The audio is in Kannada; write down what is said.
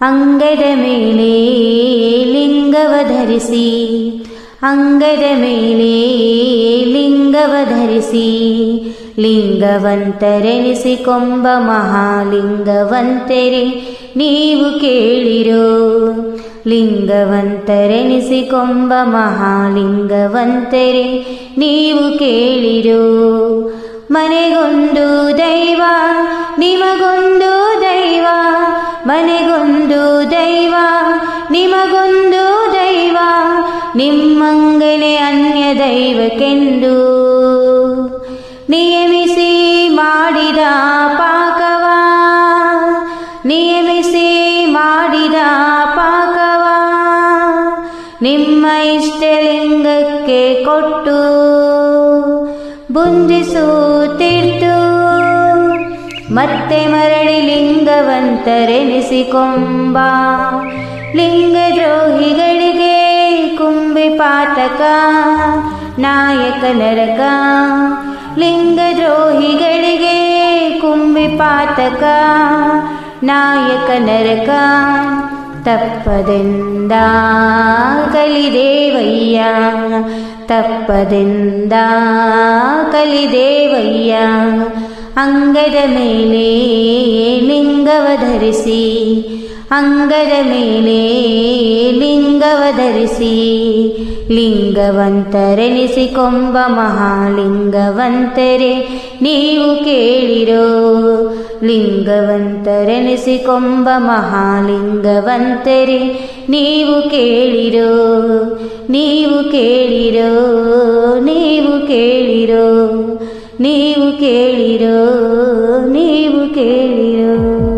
ಅಂಗದ ಮೇಲೆ ಲಿಂಗವ ಧರಿಸಿ, ಅಂಗದ ಮೇಲೆ ಲಿಂಗವ ಧರಿಸಿ, ಲಿಂಗವಂತರೆನಿಸಿಕೊಂಬ ಮಹಾಲಿಂಗವಂತರೆ ನೀವು ಕೇಳಿರೋ, ಲಿಂಗವಂತರೆನಿಸಿಕೊಂಬ ಮಹಾಲಿಂಗವಂತರೆ ನೀವು ಕೇಳಿರೋ, ಮನೆಗೊಂದು ದೈವ ನಿಮಗೊಂದು ದೈವ ಮನೆಗೊಂದು ದೈವ, ನಿಮಗೊಂದು ದೈವ ನಿಮ್ಮಂಗನೆ ಅನ್ಯ ದೈವಕ್ಕೆಂದು ನಿಯಮಿಸಿ ಮಾಡಿದ ಪಾಕವ, ನಿಯಮಿಸಿ ಮಾಡಿದ ಪಾಕವ, ನಿಮ್ಮ ಇಷ್ಟಲಿಂಗಕ್ಕೆ ಕೊಟ್ಟು ಬುಂಜಿಸುತ್ತಿತ್ತು ಮತ್ತೆ ಮರಳಿ ಲಿಂಗವಂತರೆನಿಸಿಕೊಂಬ ಲಿಂಗದ್ರೋಹಿಗಳಿಗೆ ಕುಂಬಿ ಪಾತಕ ನಾಯಕ ನರಕ ಲಿಂಗದ್ರೋಹಿಗಳಿಗೆ ಕುಂಬಿ ಪಾತಕ ನಾಯಕ ನರಕ ತಪ್ಪದೆಂದ ಕಲಿದೇವಯ್ಯ ತಪ್ಪದೆಂದ ಕಲಿದೇವಯ್ಯ ಅಂಗದ ಮೇಲೆ ಲಿಂಗವ ಧರಿಸಿ ಅಂಗದ ಮೇಲೆ ಲಿಂಗವ ಧರಿಸಿ. ಲಿಂಗವಂತರೆನಿಸಿಕೊಂಬ ಮಹಾಲಿಂಗವಂತರೆ ನೀವು ಕೇಳಿರೋ. ಲಿಂಗವಂತರೆನಿಸಿಕೊಂಬ ಮಹಾಲಿಂಗವಂತರೆ ನೀವು ಕೇಳಿರೋ. ನೀವು ಕೇಳಿರೋ. ನೀವು ಕೇಳಿರೋ. ನೀವು ಕೇಳಿರೋ. ನೀವು ಕೇಳಿರೋ.